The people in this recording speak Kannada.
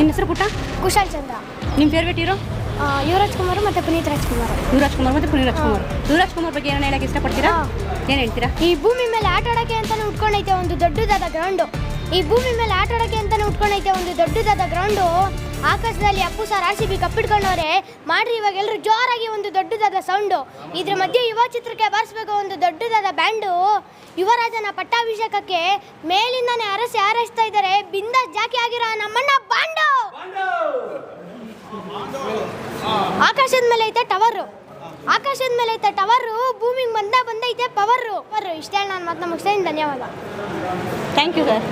ನಿನ್ನ ಹೆಸರು ಪುಟ್ಟ? ಕುಶಾಲ್ ಚಂದ್ರ. ನಿಮ್ಮ ಫೇವ್ರೇಟ್ ಹೀರೋ ಯುವರಾಜ್ ಕುಮಾರ್ ಮತ್ತು ಪುನೀತ್ ರಾಜ್ಕುಮಾರ್ ಯುವರಾಜ್ ಕುಮಾರ್ ಮತ್ತು ಪುನೀತ್ ರಾಜ್ಕುಮಾರ್ ಯುವರಾಜ್ ಕುಮಾರ್ ಬಗ್ಗೆ ಏನೋ ಹೇಳಕ್ಕೆ ಇಷ್ಟಪಡ್ತೀರಾ? ಏನ್ ಹೇಳ್ತೀರಾ? ಈ ಭೂಮಿ ಮೇಲೆ ಆಟ ಆಡಕ್ಕೆ ಅಂತಾನೆ ಉಟ್ಕೊಂಡೈತೆ ಒಂದು ದೊಡ್ಡದಾದ ಗ್ರೌಂಡ್. ಈ ಭೂಮಿ ಮೇಲೆ ಆಟ ಆಡಕ್ಕೆ ಅಂತಾನೆ ಉಟ್ಕೊಂಡೈತೆ ಒಂದು ದೊಡ್ಡದಾದ ಗ್ರೌಂಡು. ಆಕಾಶದಲ್ಲಿ Appu sir R C B ಕಪ್ಪಿಟ್ಕೊಂಡವ್ರೆ ಮಾಡ್ರಿ ಇವಾಗ ಎಲ್ಲರೂ ಜೋರಾಗಿ ಒಂದು ದೊಡ್ಡದಾದ ಸೌಂಡು. ಇದ್ರ ಮಧ್ಯೆ ಯುವ ಚಿತ್ರಕ್ಕೆ ಬಾರಿಸ್ಬೇಕು ಒಂದು ದೊಡ್ಡದಾದ ಬ್ಯಾಂಡು. ಯುವರಾಜನ ಪಟ್ಟಾಭಿಷೇಕಕ್ಕೆ ಮೇಲಿಂದಾನೆ ಅರಸಿ ಹಾರೈಸ್ತಾ ಇದ್ದಾರೆ. ಬಿಂದ ಜಾಕಿ ಆಗಿರೋ ನಮ್ಮಣ್ಣ ಬಾಂಡು ಆಕಾಶದ ಮೇಲೆ ಐತೆ ಟವರು ಆಕಾಶದ ಮೇಲೆ ಐತೆ ಟವರು ಭೂಮಿಗೆ ಬಂದ ಬಂದೈತೆ ಪವರು ಪವರು ಇಷ್ಟೇ ನಾನು ಮತ್ತೆ ಮುಗಿಸ್ತೇನೆ ಧನ್ಯವಾದ. Thank you sir